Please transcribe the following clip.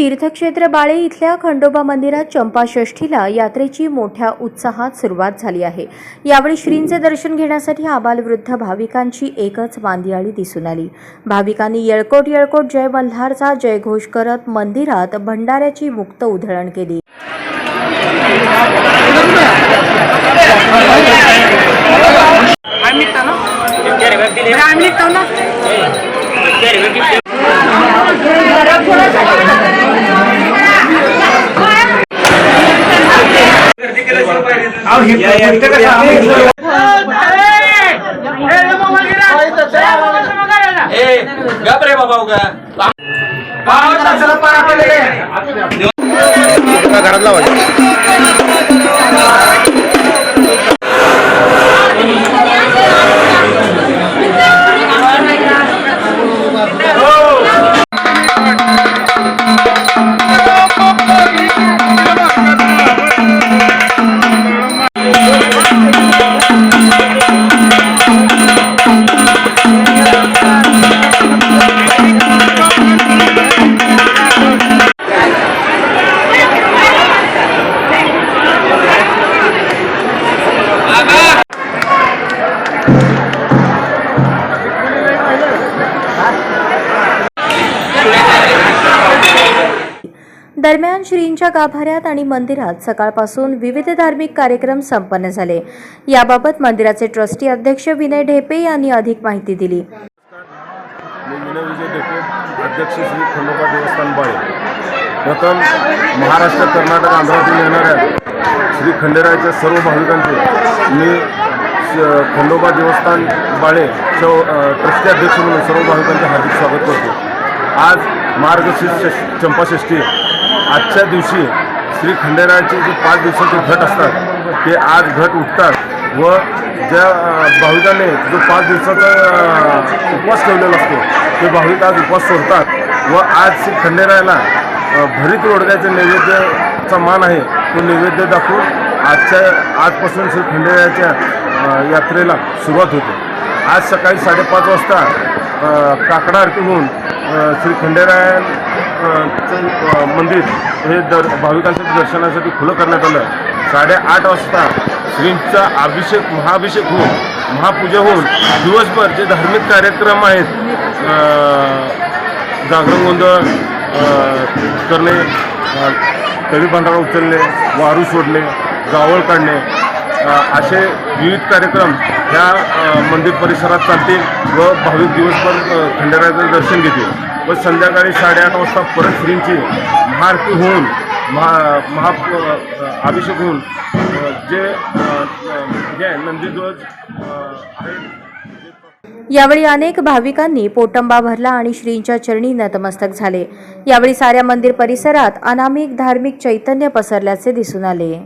तीर्थक्षेत्र बाळे इथल्या खंडोबा मंदिरात चंपाषष्ठीला यात्रेची मोठ्या उत्साहात सुरुवात झाली आहे. यावेळी श्रींचे दर्शन घेण्यासाठी आबालवृद्ध भाविकांची एकच वांदियाळी दिसून आली. भाविकांनी येळकोट येळकोट जय मल्हारचा जयघोष करत मंदिरात भंडाऱ्याची मुक्त उधळण केली. आम्ही निघतो ना आम्ही निघतो ना गप रे बाबा उगा. घरात लावायचं दरम्यान श्रींच्या गाभाऱ्यात आणि मंदिरात सकाळपासून विविध धार्मिक कार्यक्रम संपन्न झाले. याबाबत मंदिराचे ट्रस्टी अध्यक्ष विनय ढेपे यांनी अधिक माहिती दिली. मी विनय विजय डेपे अध्यक्ष श्री खंडोबा देवस्थान बाळे. प्रथम महाराष्ट्र कर्नाटक आंध्रातून येणाऱ्या श्री खंडेरायाच्या सर्व भाविकांचे मी खंडोबा देवस्थान बाळे च ट्रस्टी अध्यक्ष म्हणून सर्व भाविकांचे हार्दिक स्वागत करतो. आज मार्गशीर्ष चंपाषष्ठी आजच्या दिवशी श्री खंडेरायाचे जे पाच दिवसाचे घट असतात ते आज घट उठतात व ज्या भाविकाने जो पाच दिवसाचा उपवास ठेवलेला असतो ते भाविक आज उपवास सोडतात व आज श्री खंडेरायाला भरीत रोडग्याचे नैवेद्याचा मान आहे तो नैवेद्य दाखवून आजच्या आजपासून श्री खंडेरायाच्या यात्रेला सुरुवात होते. आज सकाळी साडेपाच वाजता काकडा आरती होऊन श्री खंडेरायांचं मंदिर हे दर भाविकांसाठी दर्शनासाठी खुलं करण्यात आलं. साडेआठ वाजता श्रींचा अभिषेक महाभिषेक होऊन महापूजा होऊन दिवसभर जे धार्मिक कार्यक्रम आहेत जागरण गोंधळ करणे अ, तळी उचलणे वारू सोडणे जावळ काढणे असे विविध कार्यक्रम ह्या मंदिर परिसरात चालतील व भाविक दिवसभर खंडेरायाचं दर्शन घेतील. व संध्याकाळी साडेआठ वाजता परत श्रींची महाआरती होऊन महा महा अभिषेक होऊन जे जे आहे, नंदीध्वज यावेळी अनेक भाविकांनी पोटंबा भरला आणि श्रींच्या चरणी नतमस्तक झाले. यावेळी साऱ्या मंदिर परिसरात अनामिक धार्मिक चैतन्य पसरल्याचे दिसून आले.